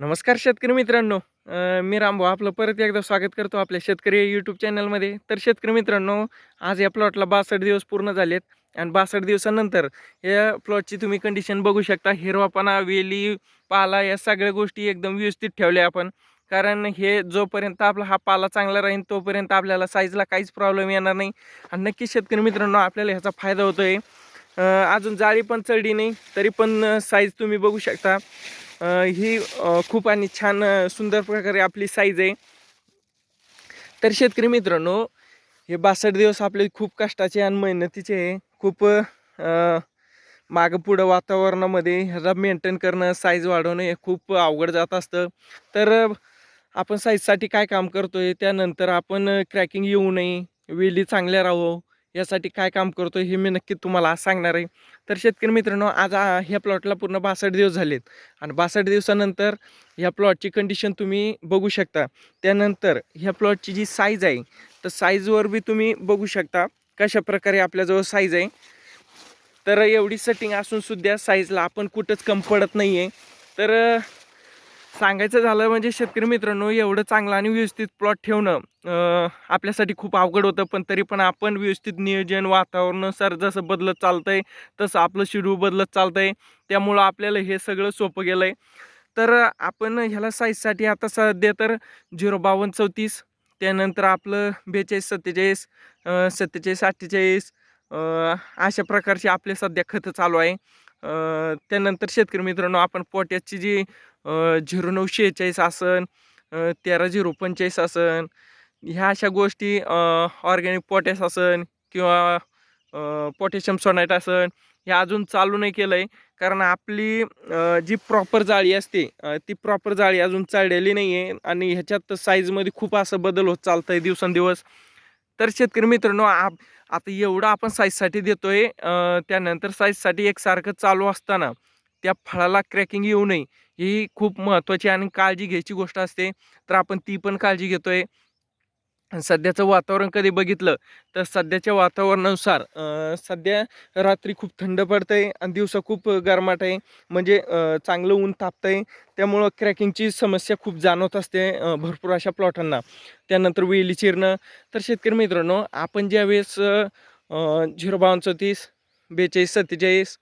नमस्कार शेतकरी मित्रांनो. मी रामभाऊ आपलं परत एकदा स्वागत करतो आपल्या शेतकरी यूट्यूब चॅनलमध्ये तर शेतकरी मित्रांनो आज या प्लॉटला बासष्ट दिवस पूर्ण झालेत आणि बासष्ट दिवसानंतर या प्लॉटची तुम्ही कंडिशन बघू शकता. हिरवापणा वेली पाला या सगळ्या गोष्टी एकदम व्यवस्थित ठेवल्या आपण. कारण हे जोपर्यंत आपला हा पाला चांगला राहील तोपर्यंत आपल्याला साईजला काहीच प्रॉब्लेम येणार नाही. आणि नक्कीच शेतकरी मित्रांनो आपल्याला ह्याचा फायदा होतो आहे अजून जाळी पण चढली नाही तरी पण साईज तुम्ही बघू शकता. ही खूप आणि छान सुंदर प्रकारे आपली साईज आहे. तर शेतकरी मित्रांनो हे बासष्ट दिवस आपले खूप कष्टाचे आणि मेहनतीचे आहे. खूप मागं पुढं वातावरणामध्ये ह्याला मेंटेन करणं साईज वाढवणं हे खूप अवघड जात असतं. तर आपण साईजसाठी काय काम करतो आहे त्यानंतर आपण क्रॅकिंग येऊ नये. वेली चांगल्या राहू. यासाठी काय काम करतो हे मी नक्की तुम्हाला सांगणार आहे. तर शेतकरी मित्रांनो आज ह्या प्लॉटला पूर्ण बासष्ट दिवस झालेत. आणि बासष्ट दिवसानंतर ह्या प्लॉटची कंडिशन तुम्ही बघू शकता. त्यानंतर ह्या प्लॉटची जी साईज आहे तर साईजवर बी तुम्ही बघू शकता कशा प्रकारे आपल्याजवळ साईज आहे. तर एवढी सेटिंग असून सुद्धा साईजला आपण कुठंच कम पडत नाही आहे तर सांगायचं झालं म्हणजे शेतकरी मित्रांनो एवढं चांगलं आणि व्यवस्थित प्लॉट ठेवणं आपल्यासाठी खूप अवघड होतं. पण तरी पण आपण व्यवस्थित नियोजन वातावरणानुसार जसं बदलत चालतं आहे तसं आपलं शेड्यूल बदलत चालतं आहे त्यामुळं आपल्याला हे सगळं सोपं गेलं आहे तर आपण ह्याला साईजसाठी आता सध्या तर झिरो बावन्न चौतीस त्यानंतर आपलं बेचाळीस सत्तेचाळीस सत्तेचाळीस अठ्ठेचाळीस अशा प्रकारचे आपले सध्या खतं चालू आहे. त्यानंतर शेतकरी मित्रांनो आपण पोट्याची जी झिरो नऊ शेहेचाळीस आसन तेरा झिरो पंचेचाळीस आसन ह्या अशा गोष्टी ऑर्गॅनिक पोटॅश आसन किंवा पोटॅशियम सोनाईट आसन हे अजून चालू नाही केलं आहे कारण आपली जी प्रॉपर जाळी असते ती प्रॉपर जाळी अजून चढलेली नाही आहे आणि ह्याच्यात साईजमध्ये खूप असं बदल होत चालतं आहे दिवसेंदिवस. तर शेतकरी मित्रांनो आप आता एवढं आपण साईजसाठी देतो आहे त्यानंतर साईजसाठी एकसारखं चालू असताना त्या फळाला क्रॅकिंग येऊ नये ही खूप महत्त्वाची आणि काळजी घ्यायची गोष्ट असते. तर आपण ती पण काळजी घेतो आहे सध्याचं वातावरण कधी बघितलं तर सध्याच्या वातावरणानुसार सध्या रात्री खूप थंड पडतंय आणि दिवसा खूप गरमाट आहे. म्हणजे चांगलं ऊन तापतंय. त्यामुळं क्रॅकिंगची समस्या खूप जाणवत असते भरपूर अशा प्लॉटांना. त्यानंतर वेली चिरणं. तर शेतकरी मित्रांनो आपण ज्यावेळेस झिरो बावन्न चौतीस बेचाळीस सत्तेचाळीस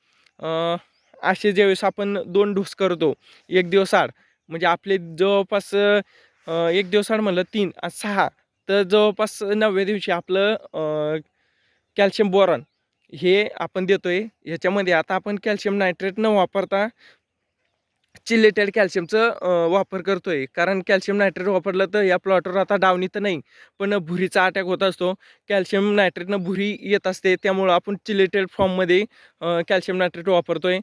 असे ज्यावेळेस आपण दोन डोस करतो एक दिवस आड. म्हणजे आपले जवळपास एक दिवस आड म्हणलं तीन सहा. तर जवळपास नवव्या दिवशी आपलं कॅल्शियम बोरॉन हे आपण देतो आहे ह्याच्यामध्ये आता आपण कॅल्शियम नायट्रेट न वापरता चिलेटेड कॅल्शियमचं वापर करतो आहे कारण कॅल्शियम नायट्रेट वापरलं तर या प्लॉटवर आता डावणी तर नाही पण भुरीचा अटॅक होत असतो. कॅल्शियम नायट्रेटनं भुरी येत असते. त्यामुळं आपण चिलेटेड फॉर्ममध्ये कॅल्शियम नायट्रेट वापरतो आहे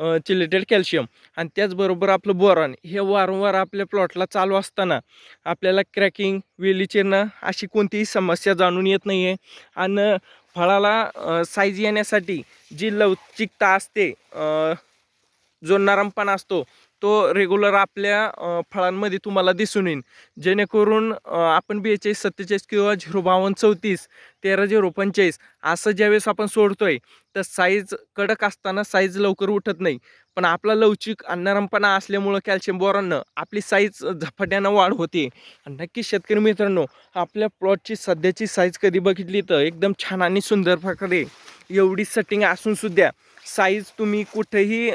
चिलेटेड कॅल्शियम. आणि त्याचबरोबर आपलं बोरॉन हे वारंवार आपल्या प्लॉटला चालू असताना आपल्याला क्रॅकिंग वेली चिरणं अशी कोणतीही समस्या जाणून येत नाही आहे आणि फळाला साईज येण्यासाठी जी लवचिकता असते जो नरमपणा असतो तो रेग्युलर आपल्या फळांमध्ये तुम्हाला दिसून येईल जेणेकरून आपण बेचाळीस सत्तेचाळीस किंवा झिरो बावन्न चौतीस तेरा झिरो पंचेचाळीस असं ज्यावेळेस आपण सोडतोय तर साईज कडक असताना साईज लवकर उठत नाही. पण आपला लवचिक अन्नरंपणा असल्यामुळं कॅल्शियम बोरॉननं आपली साईज झपाट्यानं वाढ होते. आणि नक्की शेतकरी मित्रांनो आपल्या प्लॉटची सध्याची साईज कधी बघितली तर एकदम छान आणि सुंदर प्रकारे एवढी सेटिंग असून सुद्धा साईज तुम्ही कुठेही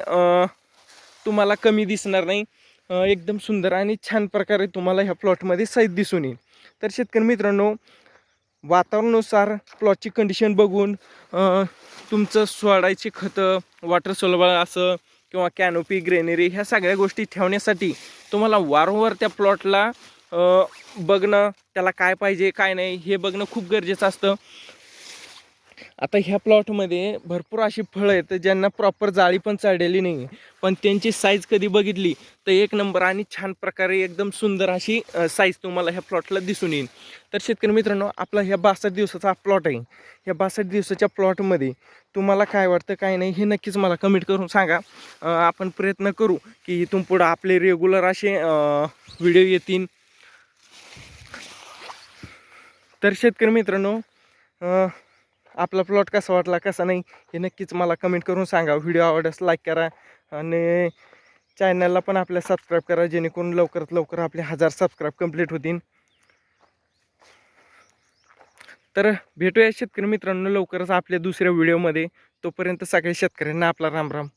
तुम्हाला कमी दिसणार नाही. एकदम सुंदर आणि छान प्रकारे तुम्हाला ह्या प्लॉटमध्ये साईज दिसून येईल. तर शेतकरी मित्रांनो वातावरणानुसार प्लॉटची कंडिशन बघून तुमचं सोडायची खतं वॉटर सोलबळ असं किंवा कॅनोपी ग्रेनरी ह्या सगळ्या गोष्टी ठेवण्यासाठी तुम्हाला वारंवार त्या प्लॉटला बघणं त्याला काय पाहिजे काय नाही हे बघणं खूप गरजेचं असतं. आता ह्या प्लॉटमध्ये भरपूर अशी फळं आहेत ज्यांना प्रॉपर जाळी पण चढलेली नाही आहे पण त्यांची साईज कधी बघितली तर एक नंबर आणि छान प्रकारे एकदम सुंदर अशी साईज तुम्हाला ह्या प्लॉटला दिसून येईल. तर शेतकरी मित्रांनो आपला ह्या बासष्ट दिवसाचा हा प्लॉट आहे. ह्या बासष्ट दिवसाच्या प्लॉटमध्ये तुम्हाला काय वाटतं काय नाही हे नक्कीच मला कमेंट करून सांगा. आपण प्रयत्न करू की इथून पुढं आपले रेग्युलर असे व्हिडिओ येतील. तर शेतकरी मित्रांनो आपला प्लॉट कसा वाटला कसा नाही हे नक्कीच मला कमेंट करून सांगा. व्हिडिओ आवडल्यास लाईक करा आणि चॅनलला पण आपल्या सबस्क्राईब करा जेणेकरून लवकरात लवकर आपले हजार सबस्क्राईब कंप्लीट होतील. तर भेटूया शेतकरी मित्रांनो लवकरच आपल्या दुसऱ्या व्हिडिओमध्ये तोपर्यंत सगळ्या शेतकऱ्यांना आपला राम राम.